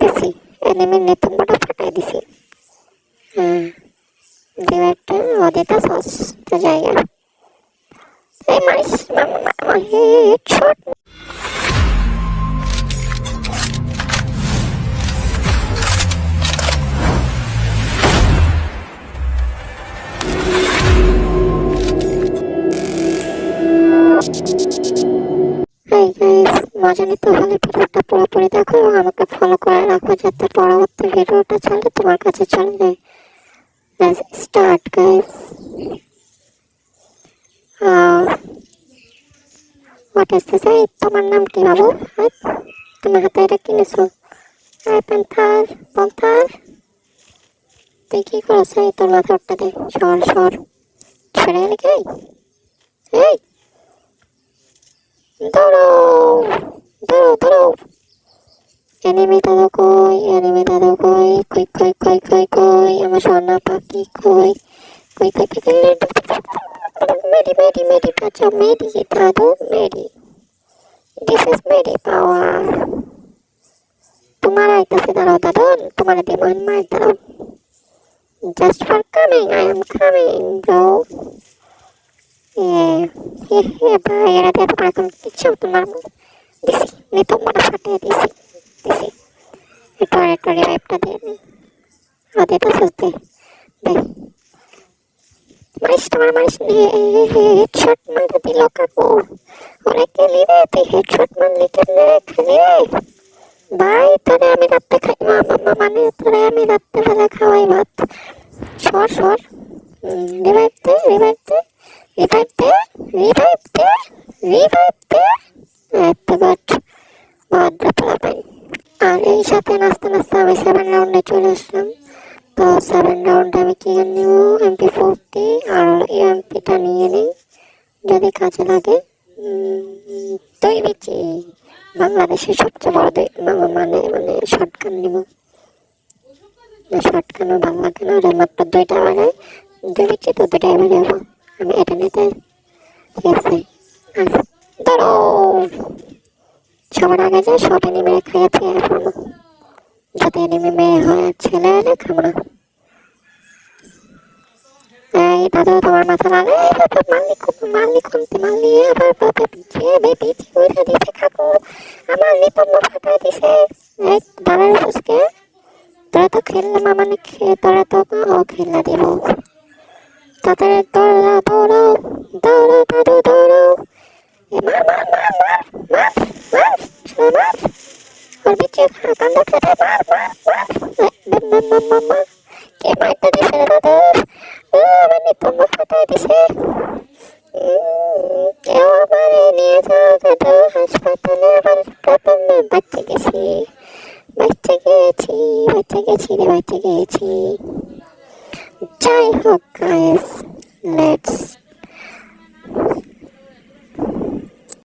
দিছি। এনিমির নিতম্বটা ফাটাই দিছি। দিয়ে একটা অদিতা ষষ্ঠ জায়গা। এই মারিস মামা মজা নিতে হলে ভিডিওটা পুরোপুরি দেখো আমাকে ফলো করে রাখো যাতে পরবর্তী ভিডিওটা ছাড়লে তোমার কাছে চলে যায়। Guys. uh, what is এই তোমার নাম কি বাবু? তুমি হাতে এটা কিনেছো প্যান্থার পন্থার তুই কি করছ? এই তোর মাথা উঠতে দে সর সর। ছেড়ে গেলি কি? এই ドロードロードローエニメタドコイ、エニメタドコイ、コイコイコイコイコイ、アマゾンのパキコイ、コイコイコイコイ、メリメリメリパチョメリタドメリ。This is メリパワー。止まらいたせだろうだどん、止まれてまんまだろ。Just for coming, I am coming, bro. দিয়ে তোমার এখন কিচ্ছু তোমার দিছি নি তোমার ফাটিয়ে দিছি দিছি একটু আর একটু রিভাইভটা দিয়ে নি আদে তো সুস্তে দে মারিস তোমার মারিস হেডশট মারে দিল কাকু ওরে কেলি রে তুই হেডশট মারলি কেমনে খেলি ভাই তোরে আমি রাত্রে খাই মামা মানে তোরে আমি রাত্রে বেলা খাওয়াই ভাত সর সর রিভাইভ দে রিভাইভ দে আর এই সাথে নাচতে নাচতে আমি সেভেন রাউন্ডে চলে আসলাম। তো সেভেন রাউন্ডে আমি কি নিব এমপি ফোরটি আর এমপিটা নিয়ে নিই। যদি কাজে লাগে দুই বিচি। বাংলাদেশের সবচেয়ে বড় মানে মানে শর্টকান নিব। শর্টকানও ভালো লাগে না মাত্র দুইটা মানে দুই বিচি, তো দুটাই বেড়ে যাব আমি এটা নিতে আর ধরো সবার আগে যে সব এনিমে খেয়ে পড়ব যাতে এনিমে মেয়ে হয় ছেলে হলে খাব না এই দাদু তোমার মাথা লাগে দিছে কাকু আমার নিপম্ব ফাটা দিছে মানে তোরা তো ও খেলনা দিব তাদের দৌড়াও দৌড়াও দৌড়াও দাদু দৌড়াও মার মার মার মার মার মার দিছে রে তাদের আমার দিছে কেউ আমার নিয়ে যাও দাদু হাসপাতালে গেছি বাচ্চা গেছি বাচ্চা গেছি রে বাচ্চা গেছি যাই হোক গাইস লেটস